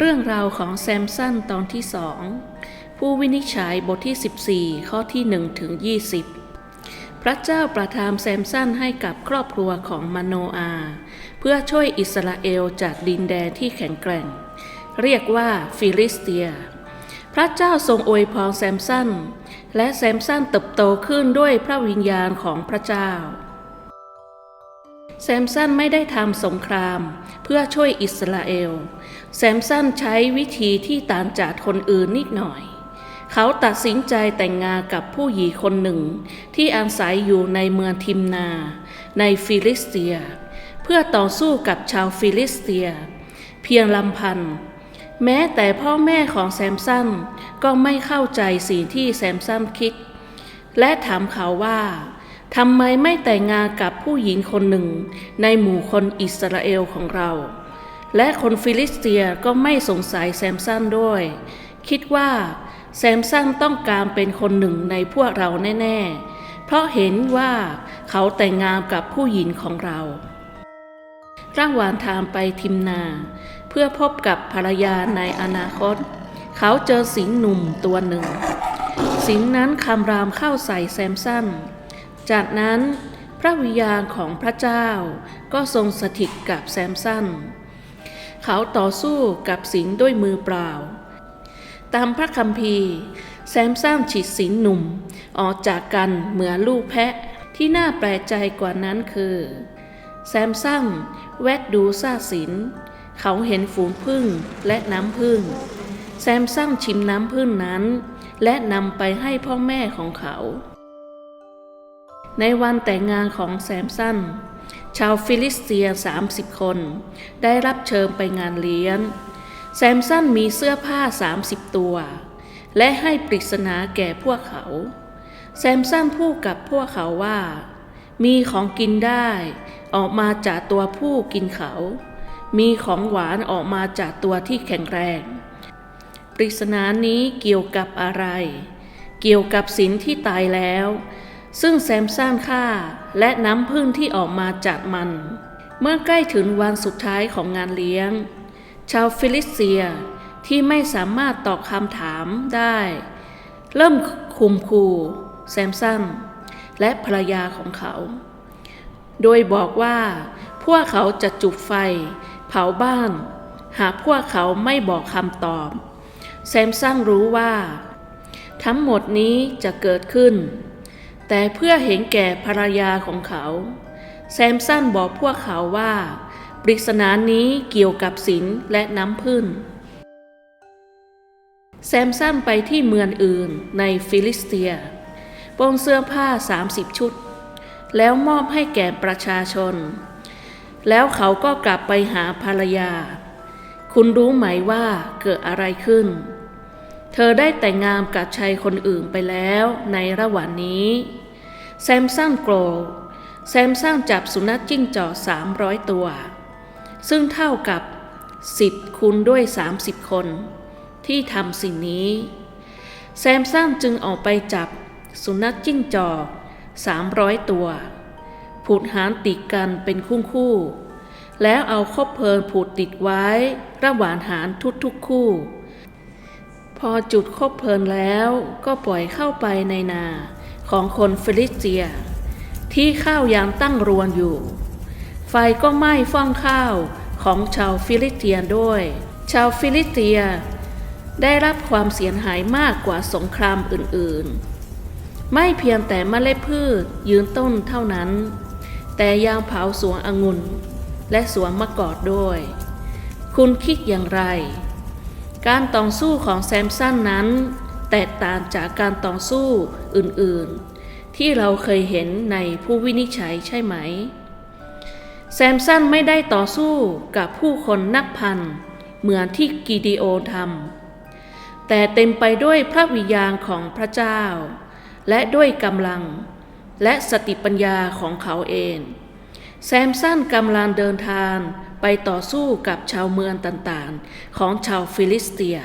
เราวของแซมสันตอนที่สองผู้วินิจฉัยบทที่ 14 ข้อที่1ถึง20 พระเจ้าประทานแซมสันให้กับครอบครัวของมโนอา เพื่อช่วยอิสราเอลจากดินแดนที่แข็งแกร่ง เรียกว่าฟิลิสเตีย พระเจ้าทรงอวยพรแซมสันและแซมสันเติบโตขึ้นด้วยพระวิญญาณของพระเจ้า แซมสันไม่ได้ทำสงคราม เพื่อช่วยอิสราเอล แซมสันใช้วิธีที่ต่างจากคนอื่นนิดหน่อย เขาตัดสินใจแต่งงานกับผู้หญิงคนหนึ่ง ที่อาศัยอยู่ในเมืองทิมนา ในฟิลิสเตีย เพื่อต่อสู้กับชาวฟิลิสเตีย เพียงลำพันแม้แต่พ่อแม่ของแซมสันก็ไม่เข้าใจสิ่งที่แซมสันคิด และถามเขาว่า ทำไมไม่แต่งงานกับผู้หญิงคนหนึ่ง ในหมู่คนอิสราเอลของเรา และคนฟิลิสเตียก็ไม่สงสัยแซมสันด้วย คิดว่าแซมสันต้องการเป็นคนหนึ่งในพวกเราแน่ ๆ เพราะเห็นว่าเขาแต่งงานกับผู้หญิงของเราร่างวานทางไปทิมนา เพื่อพบกับภรรยาในอนาคต เขาเจอสิงห์หนุ่มตัวหนึ่ง สิงห์นั้นคำรามเข้าใส่แซมสัน จากนั้นพระวิญญาณของพระเจ้าก็ทรงสถิตกับแซมสัน เขาต่อสู้กับสิงด้วยมือเปล่า ตามพระคัมภีร์ แซมสันฉีดสิงห์หนุ่มออกจากกันเหมือนลูกแพะที่น่าแปลกใจกว่านั้นคือ แซมสันแวดดูซาสิน เขาเห็นฝูงพึ่งและน้ำพึ่ง แซมสันชิมน้ำพึ่งนั้น และนำไปให้พ่อแม่ของเขา ในวันแต่งงานของแซมสันชาวฟิลิสเตีย 30 คน ได้รับเชิญไปงานเลี้ยง แซมสันมีเสื้อผ้า 30 ตัว และให้ปริศนาแก่พวกเขา แซมสันพูดกับพวกเขาว่า มีของกินได้ ออกมาจากตัวผู้กินเขา มีของหวานออกมาจากตัวที่แข็งแรง ปริศนานี้เกี่ยวกับอะไร เกี่ยวกับสินที่ตายแล้ว ซึ่งแซมสันฆ่าและน้ำพึ่งที่ออกมาจากมัน เมื่อใกล้ถึงวันสุดท้ายของงานเลี้ยง ชาวฟิลิสเตียที่ไม่สามารถตอบคำถามได้ เริ่มคุมคูแซมสันและภรรยาของเขา โดยบอกว่า พวกเขาจะจุดไฟ เผาบ้าน หากพวกเขาไม่บอกคำตอบ แซมสันรู้ว่า ทั้งหมดนี้จะเกิดขึ้น แต่เพื่อเห็นแก่ภรรยาของเขา แซมสันบอกพวกเขาว่า ปริศนานี้เกี่ยวกับศิลและน้ำพึ่งแซมสันไปที่เมืองอื่นในฟิลิสเตียปนเสื้อผ้า 30 ชุด แล้วมอบให้แก่ประชาชน แล้วเขาก็กลับไปหาภรรยา คุณรู้ไหมว่าเกิดอะไรขึ้น ธอได้แต่งงานกับชายคนอื่นไปแล้วในระหว่างนี้ แซมสันโกรธแซมสันจับสุนัขจิ้งจอกสามร้อยตัว ซึ่งเท่ากับสิบคูณด้วย 30 คน ที่ทำสิ่งนี้ แซมสันจึงออกไปจับสุนัขจิ้งจอกสามร้อยตัว ผูดหารติดกันเป็นคู่คู่ แล้วเอาคบเพลิงผูดติดไว้ระหว่างหารทุกๆคู่ พอจุดคบเพลิงแล้วก็ปล่อยเข้าไปในนาของคนฟิลิสเตีย ที่ข้าวยางตั้งรวนอยู่ ไฟก็ไหม้ฟ้องข้าวของชาวฟิลิสเตียด้วย ชาวฟิลิสเตีย ได้รับความเสียหายมากกว่าสงครามอื่นๆ ไม่เพียงแต่เมล็ดพืชยืนต้นเท่านั้น แต่ยางเผาสวนองุ่นและสวนมะกอกด้วย คุณคิดอย่างไร การต่อสู้ของแซมสันนั้น แตกต่างจากการต่อสู้อื่นๆ ที่เราเคยเห็นในผู้วินิจฉัยใช่ไหม แซมสันไม่ได้ต่อสู้กับผู้คนนักพันเหมือนที่กิดิโอทำแต่เต็มไปด้วยพระวิญญาณของพระเจ้า และด้วยกำลัง และสติปัญญาของเขาเอง แซมสันกำลังเดินทาง ไปต่อสู้กับชาวเมืองต่างๆ ของชาวฟิลิสเตีย